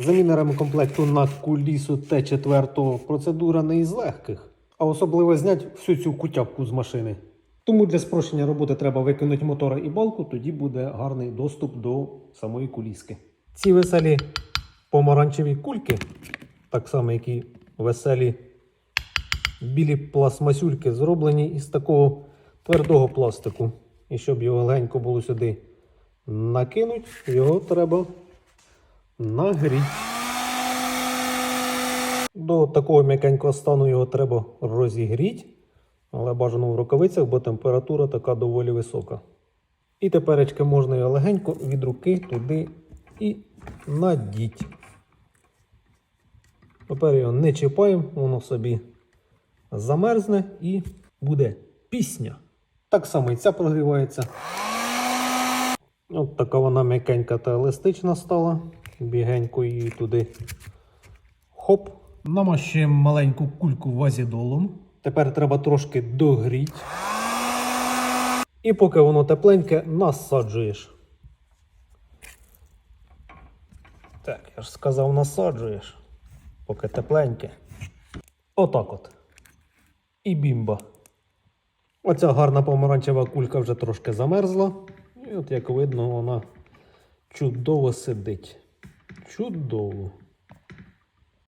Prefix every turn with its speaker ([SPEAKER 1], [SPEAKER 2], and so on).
[SPEAKER 1] Заміна ремкомплекту на кулісу Т4 процедура не із легких, а особливо зняти всю цю кутявку з машини. Тому для спрощення роботи треба викинути мотора і балку, тоді буде гарний доступ до самої куліски. Ці веселі помаранчеві кульки, так само як і веселі білі пластмасюльки, зроблені із такого твердого пластику. І щоб його легенько було сюди накинути, його треба нагріти. До такого м'якенького стану його треба розігріти, але бажано в рукавицях, бо температура така доволі висока. І теперечки можна його легенько від руки туди і надіть. Тепер його не чіпаємо, воно собі замерзне і буде пісня. Так само і ця прогрівається. От така вона м'якенька та еластична стала. Бігенько її туди. Хоп. Намащуємо маленьку кульку вазідолом. Тепер треба трошки догріти. І поки воно тепленьке, насаджуєш. Так, я ж сказав, насаджуєш. Поки тепленьке. Отак от. І бімба. Оця гарна помаранчева кулька вже трошки замерзла. І от як видно, вона чудово сидить. Чудово.